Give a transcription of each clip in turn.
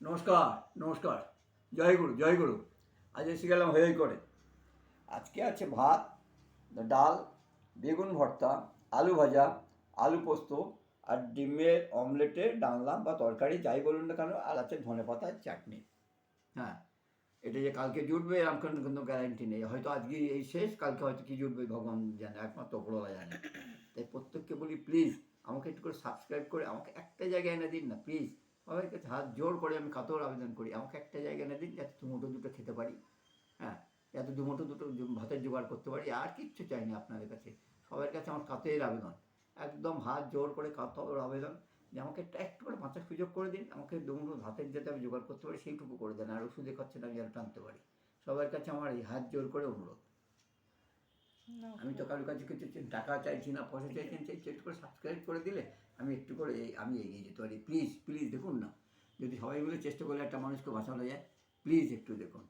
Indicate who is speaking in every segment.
Speaker 1: নমস্কার নমস্কার। জয় গুরু জয় গুরু। আজ এসে গেলাম হয়েই করে। আজকে আছে ভাত, ডাল, বেগুন ভর্তা, আলু ভাজা, আলু পোস্ত আর ডিমের অমলেটে ডালনা বা তরকারি, যাই বলুন না কেন, আর আছে ধনে পাতার চাটনি। হ্যাঁ এটা যে কালকে জুটবে, এরকম কোনো গ্যারান্টি নেই। হয়তো আজকে এই শেষ, কালকে হয়তো কি জুটবে, ভগবান জানে, একমাত্র ওপরওয়ালা জানে। তাই প্রত্যেককে বলি প্লিজ আমাকে একটু করে সাবস্ক্রাইব করে, আমাকে একটা জায়গায় এনে দিন না প্লিজ সবাই কাছে হাত জোর করে আমি কাতর আবেদন করি। আমাকে একটা জায়গা এনে দিন যাতে দুমুটো দুটো খেতে পারি। হ্যাঁ যাতে দুমুটো দুটো ভাতের জোগাড় করতে পারি। আর কিচ্ছু চাই না আপনাদের কাছে। সবার কাছে আমার কাতের আবেদন। একদম হাত জোর করে কাতর আবেদন যে আমাকে একটা একটু করে বাঁচার সুযোগ করে দিন। আমাকে দুমুটো ভাতের যাতে আমি জোগাড় করতে পারি সেইটুকু করে দেন। আর ওষুধে খাচ্ছেন আমি যেন টানতে পারি। সবার কাছে আমার এই হাত জোর করে অনুরোধ। আমি তো কারোর কাছে কিছু টাকা চাইছি না পয়সা চাইছি না চাইছি একটু করে সাবস্ক্রাইব করে দিলে আমি একটু করে আমি এগিয়ে যেতে পারি। প্লিজ প্লিজ দেখুন না। যদি সবাই মিলে চেষ্টা করলে একটা মানুষকে বাঁচানো যায় প্লিজ একটু দেখুন।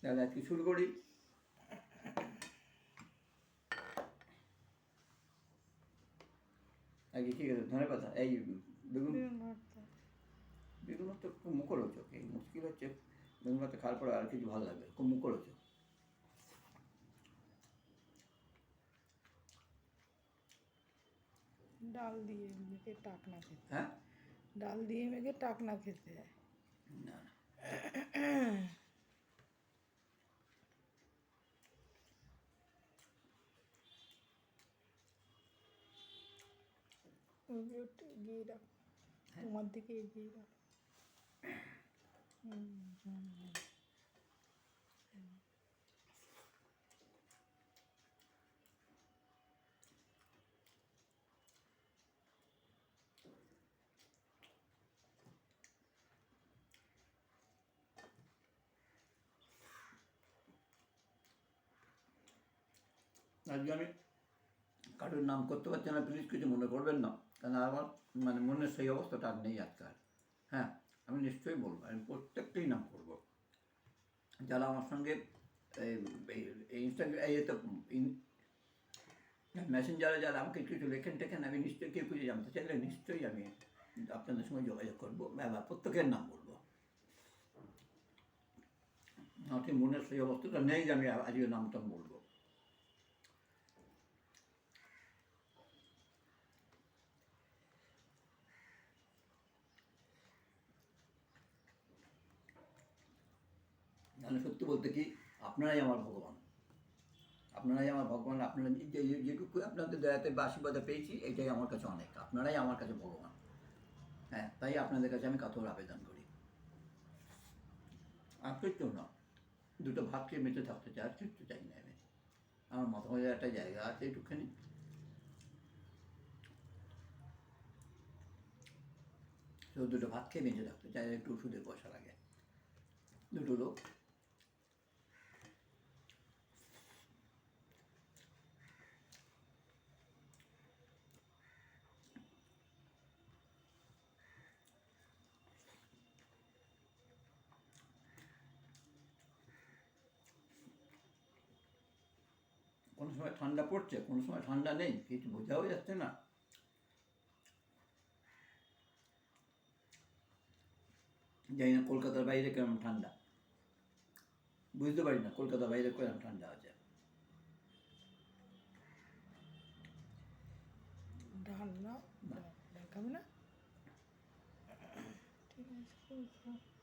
Speaker 1: তাহলে আজকে শুরু করি। আগে ঠিক আছে ধনে কথা এই বেগুন? বেগুন তো খুব মুখরোচক। এই মুশকিল হচ্ছে। বেগুন ভাত খাওয়ার পরে আর কিছু ভালো লাগবে খুব মুখরোচক।
Speaker 2: ডাল দিয়ে মেখে টাকনা খেতে
Speaker 1: হ্যাঁ
Speaker 2: ডাল দিয়ে মেখে টাকনা খেতে হয়
Speaker 1: না না
Speaker 2: ওগুলো একটু এগিয়ে রাখ তোমার দিকে এগিয়ে রাখ হুম,
Speaker 1: আজকে আমি কারোর নাম করতে পারছি না প্লিজ কিছু মনে করবেন না। কারণ আমার মানে মনের সেই অবস্থাটা আর নেই আজকাল। হ্যাঁ আমি নিশ্চয়ই বলব, আমি প্রত্যেকটাই নাম করব। যারা আমার সঙ্গে ইনস্টাগ্রাম এতে মেসেঞ্জারে যারা আমাকে কিছু লেখেন টেখেন, আমি নিশ্চয়ই কেউ কিছু জানতে চাইলে নিশ্চয়ই আমি আপনাদের সঙ্গে যোগাযোগ করব বা প্রত্যেকের নাম বলব। আমার মনের সেই অবস্থাটা নেই যে আমি আজকে নামটা বলব। মানে সত্যি বলতে কি, আপনারাই আমার ভগবান। আপনারাই আমার ভগবান, আপনারা যেটুকু আপনাদের দয়াতে বা আশীর্বাদে পেয়েছি, এটাই আমার কাছে অনেক। আপনারাই আমার কাছে ভগবান। হ্যাঁ তাই আপনাদের কাছে আমি কাতর আবেদন করি। আর কিচ্ছু না, দুটো ভাত খেয়ে বেঁচে থাকতে চাই, আর কিচ্ছু চাই না আমি। আমার মাঝে একটা জায়গা আছে একটুখানি। তো দুটো ভাত খেয়ে বেঁচে থাকতে চাই, একটু ওষুধের পয়সা লাগে দুটো লোক কোনো সময় ঠান্ডা পড়ছে কোনো সময় ঠান্ডা নেই কিছু বোঝাও যাচ্ছে না। জানি না কলকাতার বাইরে কেমন ঠান্ডা। বুঝতে পারি না কলকাতার বাইরে কেমন ঠান্ডা আছে।
Speaker 2: ডাল না। দেখাবে না? ঠিক আছে।